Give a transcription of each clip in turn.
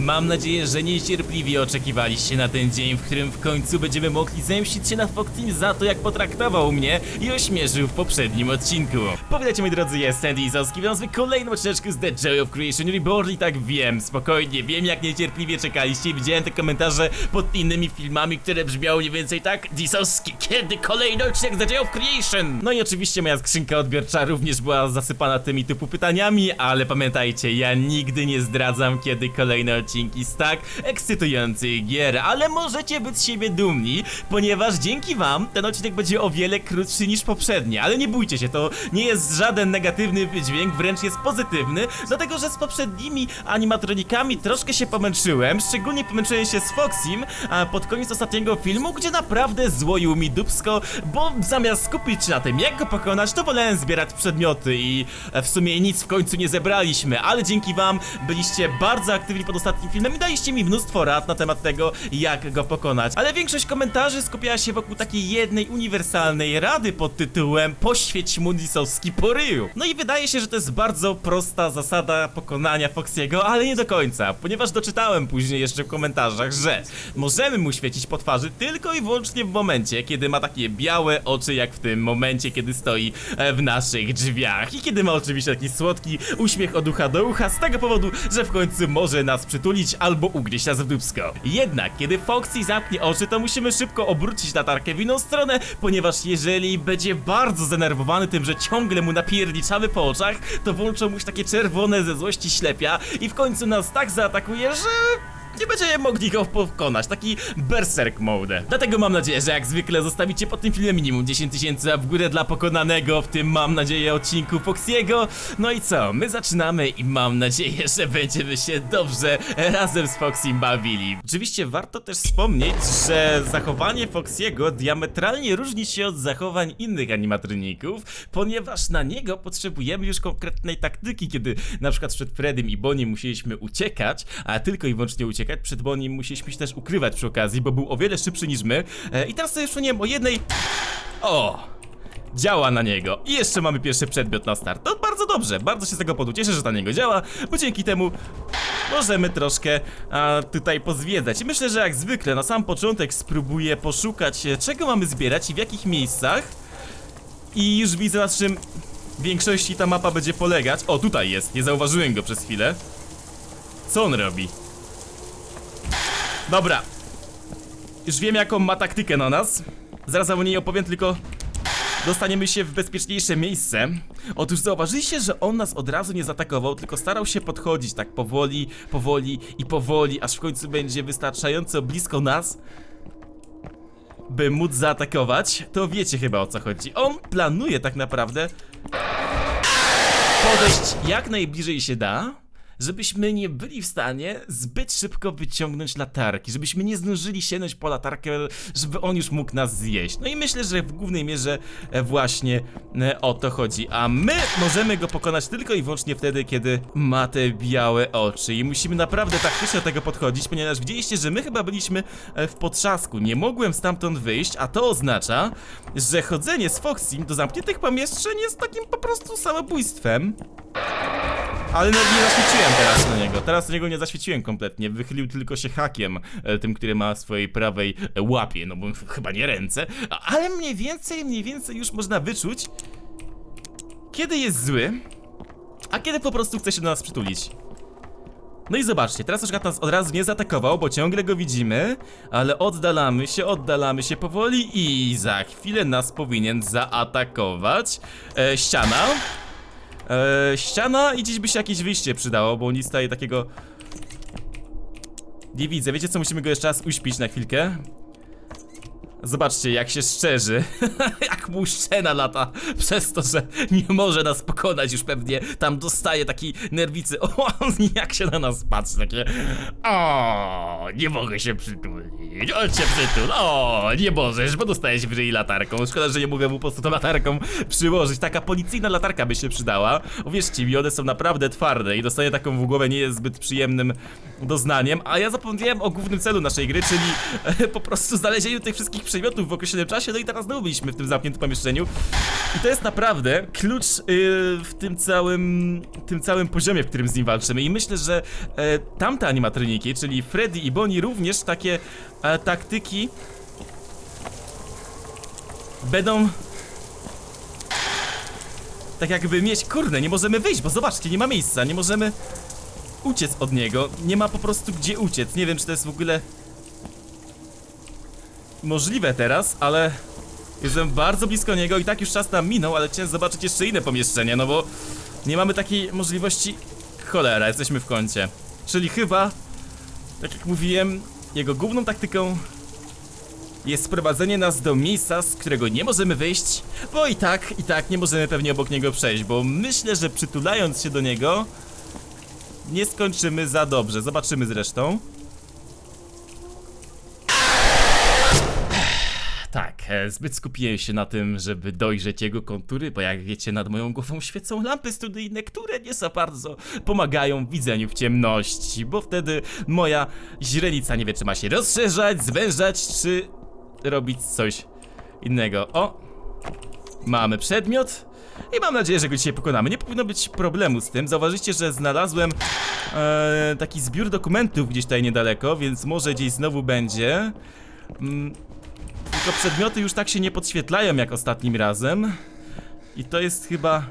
Mam nadzieję, że niecierpliwie oczekiwaliście na ten dzień, w którym w końcu będziemy mogli zemścić się na Foxim za to, jak potraktował mnie i ośmieszył w poprzednim odcinku. Powiadajcie moi drodzy, jest Andy Izowski, witam w kolejnym z The Joy of Creation Reborn i tak wiem, spokojnie, wiem jak niecierpliwie czekaliście i widziałem te komentarze pod innymi filmami, które brzmiały mniej więcej tak Dizowski, kiedy kolejny odcinek The Joy of Creation? No i oczywiście moja skrzynka odbiorcza również była zasypana tymi typu pytaniami, ale pamiętajcie, ja nigdy nie zdradzam, kiedy kolejne odcinki z tak ekscytujących gier, ale możecie być z siebie dumni, ponieważ dzięki wam ten odcinek będzie o wiele krótszy niż poprzedni, ale nie bójcie się, to nie jest żaden negatywny wydźwięk, wręcz jest pozytywny, dlatego że z poprzednimi animatronikami troszkę się pomęczyłem, szczególnie pomęczyłem się z Foxim a pod koniec ostatniego filmu, gdzie naprawdę złoił mi dupsko, bo zamiast skupić się na tym, jak go pokonać, to wolałem zbierać przedmioty i e, w sumie nic w końcu nie zebraliśmy, ale dzięki wam byliście bardzo aktywni pod ostatnim filmem i daliście mi mnóstwo rad na temat tego, jak go pokonać. Ale większość komentarzy skupiała się wokół takiej jednej uniwersalnej rady pod tytułem Poświeć mu Disowski po ryju. No i wydaje się, że to jest bardzo prosta zasada pokonania Foxiego, ale nie do końca, ponieważ doczytałem później jeszcze w komentarzach, że możemy mu świecić po twarzy tylko i wyłącznie w momencie, kiedy ma takie białe oczy, jak w tym momencie, kiedy stoi e, w naszych drzwiach i kiedy ma oczywiście taki słodki uśmiech od ucha do ucha z tego powodu, że w końcu może nas przytulić albo ugryźć nas w. Jednak, kiedy Foxy zamknie oczy, to musimy szybko obrócić latarkę w inną stronę, ponieważ jeżeli będzie bardzo zdenerwowany tym, że ciągle mu napierniczamy po oczach, to włączą mu się takie czerwone ze złości ślepia i w końcu nas tak zaatakuje, że nie będziemy mogli go pokonać, taki berserk mode. Dlatego mam nadzieję, że jak zwykle zostawicie pod tym filmem minimum 10 tysięcy, a w górę dla pokonanego, w tym mam nadzieję odcinku Foxiego. No i co, my zaczynamy i mam nadzieję, że będziemy się dobrze razem z Foxym bawili. Oczywiście warto też wspomnieć, że zachowanie Foxiego diametralnie różni się od zachowań innych animatroników, ponieważ na niego potrzebujemy już konkretnej taktyki, kiedy na przykład przed Fredym i Bonnie musieliśmy uciekać, a tylko i wyłącznie uciekać, przed Bonnie musieliśmy się też ukrywać przy okazji, bo był o wiele szybszy niż my. E, I teraz sobie przypomniałem o jednej... O! Działa na niego. I jeszcze mamy pierwszy przedmiot na start. To bardzo dobrze, bardzo się z tego powodu cieszę, że na niego działa, bo dzięki temu możemy troszkę a, tutaj pozwiedzać. I myślę, że jak zwykle na sam początek spróbuję poszukać, e, czego mamy zbierać i w jakich miejscach. I już widzę na czym w większości ta mapa będzie polegać. O, tutaj jest, nie zauważyłem go przez chwilę. Co on robi? Dobra. Już wiem jaką ma taktykę na nas. Zaraz o niej opowiem, tylko dostaniemy się w bezpieczniejsze miejsce. Otóż zauważyliście, że on nas od razu nie zaatakował, tylko starał się podchodzić tak powoli, powoli i powoli, aż w końcu będzie wystarczająco blisko nas, by móc zaatakować. To wiecie chyba o co chodzi. On planuje tak naprawdę podejść jak najbliżej się da, żebyśmy nie byli w stanie zbyt szybko wyciągnąć latarki, żebyśmy nie zdążyli sięgnąć po latarkę, żeby on już mógł nas zjeść. No i myślę, że w głównej mierze e, właśnie e, o to chodzi. A my możemy go pokonać tylko i wyłącznie wtedy, kiedy ma te białe oczy. I musimy naprawdę taktycznie do tego podchodzić, ponieważ widzieliście, że my chyba byliśmy e, w potrzasku. Nie mogłem stamtąd wyjść, a to oznacza, że chodzenie z Foxim do zamkniętych pomieszczeń jest takim po prostu samobójstwem. Ale no, nie teraz na niego. Teraz na niego nie zaświeciłem kompletnie. Wychylił tylko się hakiem, e, tym, który ma w swojej prawej e, łapie, no bo chyba nie ręce. Ale mniej więcej, mniej więcej już można wyczuć, kiedy jest zły, a kiedy po prostu chce się do nas przytulić. No i zobaczcie, teraz przykład nas od razu nie zaatakował, bo ciągle go widzimy, ale oddalamy się, oddalamy się powoli i za chwilę nas powinien zaatakować. E, ściana. E, ściana i gdzieś by się jakieś wyjście przydało, bo nic tutaj takiego nie widzę. Wiecie co, musimy go jeszcze raz uśpić na chwilkę. Zobaczcie, jak się szczerzy. jak mu szczena lata przez to, że nie może nas pokonać. Już pewnie tam dostaje takiej nerwicy. O, jak się na nas patrzy, takie. O, nie mogę się przytulić. On cię przytul. O, nie możesz, bo dostajesz w ryj latarką. Szkoda, że nie mogę mu po prostu tą latarką przyłożyć. Taka policyjna latarka by się przydała. Uwierzcie mi, one są naprawdę twarde i dostanie taką w głowę nie jest zbyt przyjemnym doznaniem. A ja zapomniałem o głównym celu naszej gry, czyli e, po prostu znalezieniu tych wszystkich przedmiotów w określonym czasie. No i teraz znowu byliśmy w tym zamkniętym pomieszczeniu. I to jest naprawdę klucz yy, w tym całym, tym całym poziomie, w którym z nim walczymy. I myślę, że e, tamte animatroniki, czyli Freddy i Bonnie również takie e, taktyki będą tak jakby mieć, kurde, nie możemy wyjść, bo zobaczcie, nie ma miejsca, nie możemy uciec od niego, nie ma po prostu gdzie uciec, nie wiem czy to jest w ogóle możliwe teraz, ale jestem bardzo blisko niego i tak już czas nam minął, ale chciałem zobaczyć jeszcze inne pomieszczenia, no bo nie mamy takiej możliwości, cholera, jesteśmy w kącie, czyli chyba, tak jak mówiłem, jego główną taktyką jest sprowadzenie nas do miejsca, z którego nie możemy wyjść, bo i tak, i tak nie możemy pewnie obok niego przejść, bo myślę, że przytulając się do niego nie skończymy za dobrze. Zobaczymy zresztą. Tak, e, zbyt skupiłem się na tym, żeby dojrzeć jego kontury, bo jak wiecie, nad moją głową świecą lampy studyjne, które nie za bardzo pomagają w widzeniu w ciemności, bo wtedy moja źrenica nie wie, czy ma się rozszerzać, zwężać, czy robić coś innego. O! Mamy przedmiot i mam nadzieję, że go dzisiaj pokonamy. Nie powinno być problemu z tym. Zauważycie, że znalazłem e, taki zbiór dokumentów gdzieś tutaj niedaleko, więc może gdzieś znowu będzie. Mm, tylko przedmioty już tak się nie podświetlają jak ostatnim razem. I to jest chyba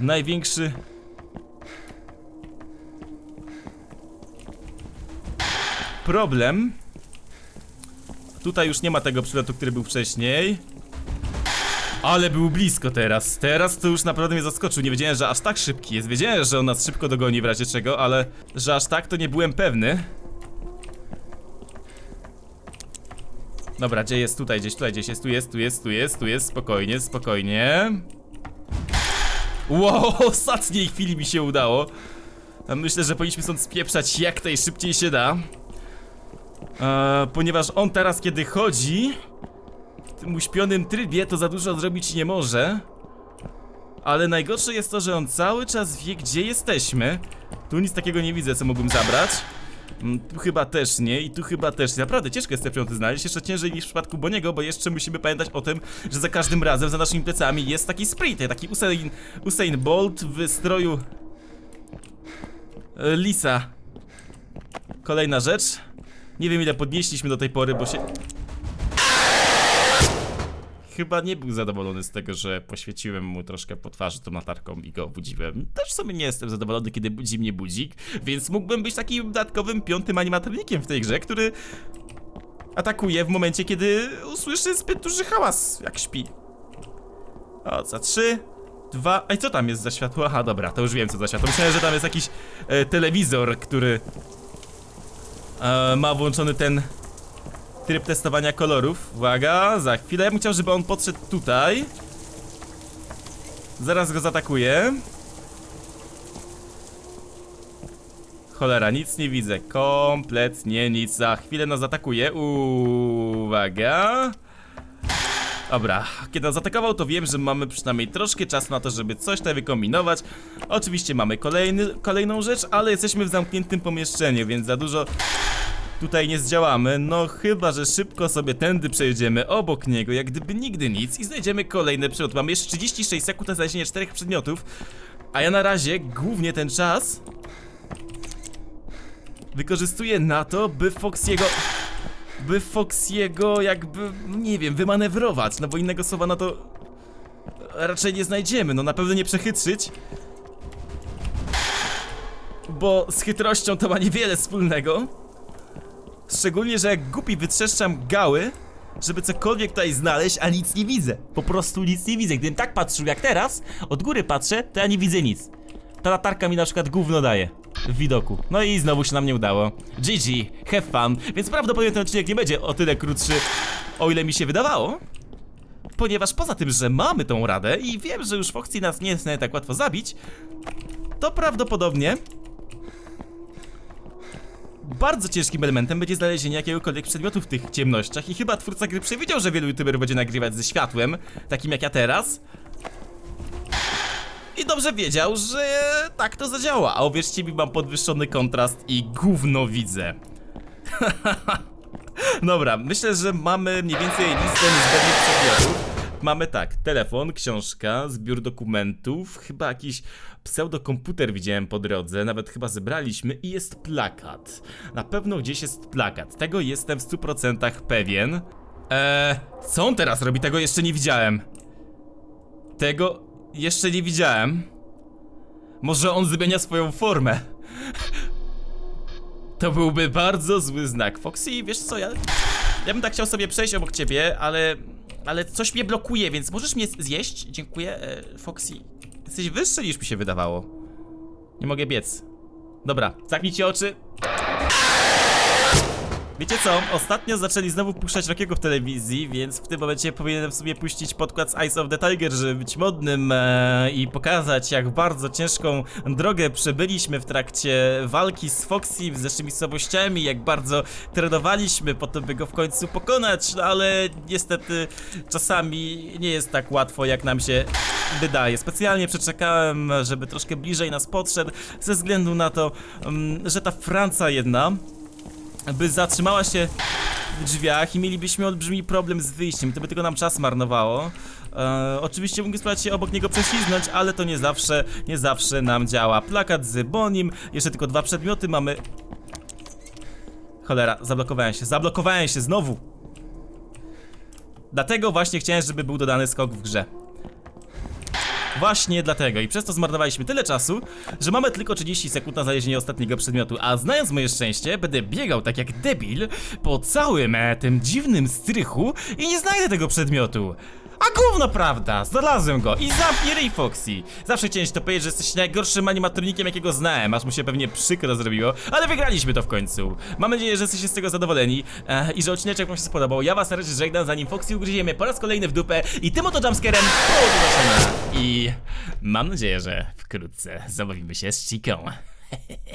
największy problem. Tutaj już nie ma tego przylotu, który był wcześniej. Ale był blisko teraz. Teraz to już naprawdę mnie zaskoczył. Nie wiedziałem, że aż tak szybki jest. Wiedziałem, że on nas szybko dogoni w razie czego, ale że aż tak to nie byłem pewny. Dobra, gdzie jest? Tutaj, gdzieś, tutaj, gdzieś jest, tu jest, tu jest, tu jest, tu jest, spokojnie, spokojnie. Wow, ostatniej chwili mi się udało. Myślę, że powinniśmy stąd spieprzać jak najszybciej się da. E, ponieważ on teraz, kiedy chodzi w tym uśpionym trybie, to za dużo zrobić nie może. Ale najgorsze jest to, że on cały czas wie, gdzie jesteśmy. Tu nic takiego nie widzę, co mógłbym zabrać. Mm, Tu chyba też nie i tu chyba też nie. Naprawdę ciężko jest te przedmioty znaleźć, jeszcze ciężej niż w przypadku Boniego, bo jeszcze musimy pamiętać o tym, że za każdym razem za naszymi plecami jest taki sprint, taki Usain, Usain Bolt w stroju e, Lisa. Kolejna rzecz. Nie wiem ile podnieśliśmy do tej pory, bo się... Chyba nie był zadowolony z tego, że poświeciłem mu troszkę po twarzy tą latarką i go obudziłem. Też w sumie nie jestem zadowolony, kiedy budzi mnie budzik, więc mógłbym być takim dodatkowym piątym animatronikiem w tej grze, który atakuje w momencie, kiedy usłyszy zbyt duży hałas, jak śpi. O, za trzy, dwa... Ej, co tam jest za światło? Aha, dobra, to już wiem co za światło. Myślałem, że tam jest jakiś e, telewizor, który e, ma włączony ten tryb testowania kolorów. Uwaga, za chwilę. Ja bym chciał, żeby on podszedł tutaj. Zaraz go zaatakuję. Cholera, nic nie widzę. Kompletnie nic. Za chwilę nas atakuje. Uwaga. Dobra, kiedy nas zaatakował, to wiem, że mamy przynajmniej troszkę czasu na to, żeby coś tutaj wykombinować. Oczywiście mamy kolejny, kolejną rzecz, ale jesteśmy w zamkniętym pomieszczeniu, więc za dużo tutaj nie zdziałamy. No chyba, że szybko sobie tędy przejdziemy obok niego, jak gdyby nigdy nic i znajdziemy kolejny przedmiot. Mamy jeszcze 36 sekund na znalezienie czterech przedmiotów, a ja na razie głównie ten czas wykorzystuję na to, by Foxiego by Foxiego jakby, nie wiem, wymanewrować, no bo innego słowa na to raczej nie znajdziemy, no na pewno nie przechytrzyć. Bo z chytrością to ma niewiele wspólnego. Szczególnie, że jak głupi wytrzeszczam gały, żeby cokolwiek tutaj znaleźć, a nic nie widzę. Po prostu nic nie widzę. Gdybym tak patrzył jak teraz, od góry patrzę, to ja nie widzę nic. Ta latarka mi na przykład gówno daje w widoku. No i znowu się nam nie udało. GG, have fun. Więc prawdopodobnie ten odcinek nie będzie o tyle krótszy, o ile mi się wydawało. Ponieważ poza tym, że mamy tą radę i wiem, że już Foxy nas nie jest tak łatwo zabić, to prawdopodobnie bardzo ciężkim elementem będzie znalezienie jakiegokolwiek przedmiotu w tych ciemnościach i chyba twórca gry przewidział, że wielu youtuberów będzie nagrywać ze światłem, takim jak ja teraz. I dobrze wiedział, że tak to zadziała, a uwierzcie mi, mam podwyższony kontrast i gówno widzę. Dobra, myślę, że mamy mniej więcej listę niezbędnych przedmiotów. Mamy tak, telefon, książka, zbiór dokumentów, chyba jakiś pseudokomputer widziałem po drodze, nawet chyba zebraliśmy i jest plakat. Na pewno gdzieś jest plakat, tego jestem w 100% pewien. Eee, co on teraz robi? Tego jeszcze nie widziałem. Tego jeszcze nie widziałem. Może on zmienia swoją formę. To byłby bardzo zły znak. Foxy, wiesz co, ja... Ja bym tak chciał sobie przejść obok ciebie, ale... Ale coś mnie blokuje, więc możesz mnie zjeść? Dziękuję, e, Foxy. Jesteś wyższy niż mi się wydawało. Nie mogę biec. Dobra, zamknijcie oczy. Wiecie co? Ostatnio zaczęli znowu puszczać Rockiego w telewizji, więc w tym momencie powinienem sobie puścić podkład z Eyes of the Tiger, żeby być modnym e, i pokazać, jak bardzo ciężką drogę przebyliśmy w trakcie walki z Foxy, z naszymi słabościami, jak bardzo trenowaliśmy po to, by go w końcu pokonać, no ale niestety czasami nie jest tak łatwo, jak nam się wydaje. Specjalnie przeczekałem, żeby troszkę bliżej nas podszedł, ze względu na to, mm, że ta Franca jedna by zatrzymała się w drzwiach i mielibyśmy olbrzymi problem z wyjściem, to by tylko nam czas marnowało. E, oczywiście mógłbym spróbować się obok niego prześlizgnąć, ale to nie zawsze, nie zawsze nam działa. Plakat z Bonim, jeszcze tylko dwa przedmioty mamy. Cholera, zablokowałem się, zablokowałem się znowu. Dlatego właśnie chciałem, żeby był dodany skok w grze. Właśnie dlatego i przez to zmarnowaliśmy tyle czasu, że mamy tylko 30 sekund na znalezienie ostatniego przedmiotu, a znając moje szczęście, będę biegał tak jak debil po całym e, tym dziwnym strychu i nie znajdę tego przedmiotu. A gówno prawda, znalazłem go i zamknij ryj Foxy. Zawsze chciałem ci to powiedzieć, że jesteś najgorszym animatronikiem jakiego znałem, aż mu się pewnie przykro zrobiło, ale wygraliśmy to w końcu. Mam nadzieję, że jesteście z tego zadowoleni e, i że odcinek wam się spodobał. Ja was na razie żegnam, zanim Foxy ugryziemy po raz kolejny w dupę i tym oto jumpscarem zobaczenia. I mam nadzieję, że wkrótce zabawimy się z Chiką.